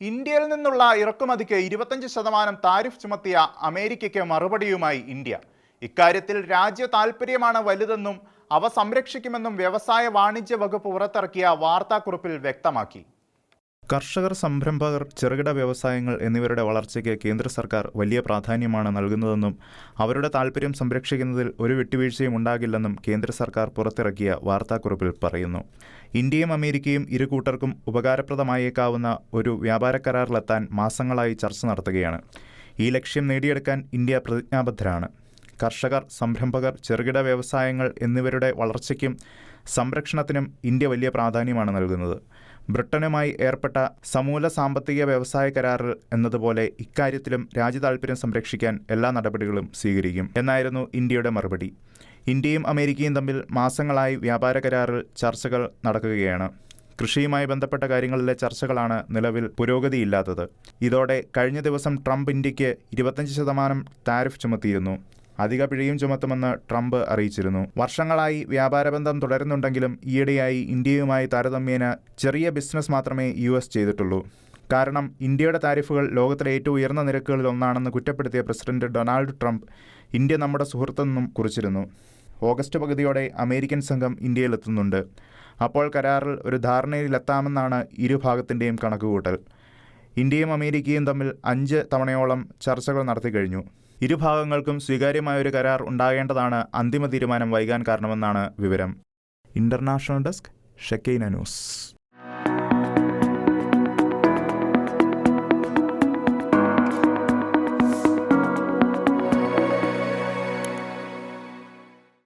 ഇന്ത്യയിൽ നിന്നുള്ള ഇറക്കുമതിക്ക് ഇരുപത്തഞ്ച് ശതമാനം താരിഫ് ചുമത്തിയ അമേരിക്കയ്ക്ക് മറുപടിയുമായി ഇന്ത്യ. ഇക്കാര്യത്തിൽ രാജ്യ താൽപ്പര്യമാണ് വലുതെന്നും അവ സംരക്ഷിക്കുമെന്നും വ്യവസായ വാണിജ്യ വകുപ്പ് പുറത്തിറക്കിയ വാർത്താക്കുറിപ്പിൽ വ്യക്തമാക്കി. കർഷകർ സംരംഭകർ ചെറുകിട വ്യവസായങ്ങൾ എന്നിവരുടെ വളർച്ചയ്ക്ക് കേന്ദ്ര സർക്കാർ വലിയ പ്രാധാന്യമാണ് നൽകുന്നതെന്നും അവരുടെ താൽപ്പര്യം സംരക്ഷിക്കുന്നതിൽ ഒരു വിട്ടുവീഴ്ചയും ഉണ്ടാകില്ലെന്നും കേന്ദ്ര സർക്കാർ പുറത്തിറക്കിയ വാർത്താക്കുറിപ്പിൽ പറയുന്നു. ഇന്ത്യയും അമേരിക്കയും ഇരു കൂട്ടർക്കും ഉപകാരപ്രദമായേക്കാവുന്ന ഒരു വ്യാപാര കരാറിലെത്താൻ മാസങ്ങളായി ചർച്ച നടത്തുകയാണ്. ഈ ലക്ഷ്യം നേടിയെടുക്കാൻ ഇന്ത്യ പ്രതിജ്ഞാബദ്ധരാണ്. കർഷകർ സംരംഭകർ ചെറുകിട വ്യവസായങ്ങൾ എന്നിവരുടെ വളർച്ചയ്ക്കും സംരക്ഷണത്തിനും ഇന്ത്യ വലിയ പ്രാധാന്യമാണ് നൽകുന്നത്. ബ്രിട്ടനുമായി ഏർപ്പെട്ട സമൂല സാമ്പത്തിക വ്യവസായ കരാറിൽ എന്നതുപോലെ ഇക്കാര്യത്തിലും രാജ്യതാൽപര്യം സംരക്ഷിക്കാൻ എല്ലാ നടപടികളും സ്വീകരിക്കും എന്നായിരുന്നു ഇന്ത്യയുടെ മറുപടി. ഇന്ത്യയും അമേരിക്കയും തമ്മിൽ മാസങ്ങളായി വ്യാപാര കരാറിൽ ചർച്ചകൾ നടക്കുകയാണ്. കൃഷിയുമായി ബന്ധപ്പെട്ട കാര്യങ്ങളിലെ ചർച്ചകളാണ് നിലവിൽ പുരോഗതിയില്ലാത്തത്. ഇതോടെ കഴിഞ്ഞ ദിവസം ട്രംപ് ഇന്ത്യയ്ക്ക് ഇരുപത്തഞ്ച് ശതമാനം താരിഫ് ചുമത്തിയിരുന്നു. അധിക പിഴയും ചുമത്തുമെന്ന് ട്രംപ് അറിയിച്ചിരുന്നു. വർഷങ്ങളായി വ്യാപാര ബന്ധം തുടരുന്നുണ്ടെങ്കിലും ഈയിടെയായി ഇന്ത്യയുമായി താരതമ്യേന ചെറിയ ബിസിനസ് മാത്രമേ യു എസ് ചെയ്തിട്ടുള്ളൂ. കാരണം ഇന്ത്യയുടെ താരിഫുകൾ ലോകത്തിലെ ഏറ്റവും ഉയർന്ന നിരക്കുകളിൽ ഒന്നാണെന്ന് കുറ്റപ്പെടുത്തിയ പ്രസിഡന്റ് ഡൊണാൾഡ് ട്രംപ് ഇന്ത്യ നമ്മുടെ സുഹൃത്തെന്നും കുറിച്ചിരുന്നു. ഓഗസ്റ്റ് പകുതിയോടെ അമേരിക്കൻ സംഘം ഇന്ത്യയിലെത്തുന്നുണ്ട്. അപ്പോൾ കരാറിൽ ഒരു ധാരണയിലെത്താമെന്നാണ് ഇരുഭാഗത്തിന്റെയും കണക്കുകൂട്ടൽ. ഇന്ത്യയും അമേരിക്കയും തമ്മിൽ അഞ്ച് തവണയോളം ചർച്ചകൾ നടത്തി കഴിഞ്ഞു ഇരുഭാഗങ്ങൾക്കും സ്വീകാര്യമായ ഒരു കരാർ ഉണ്ടാകേണ്ടതാണ് അന്തിമ തീരുമാനം വൈകാൻ കാരണമെന്നാണ് വിവരം. International desk Shekinah news.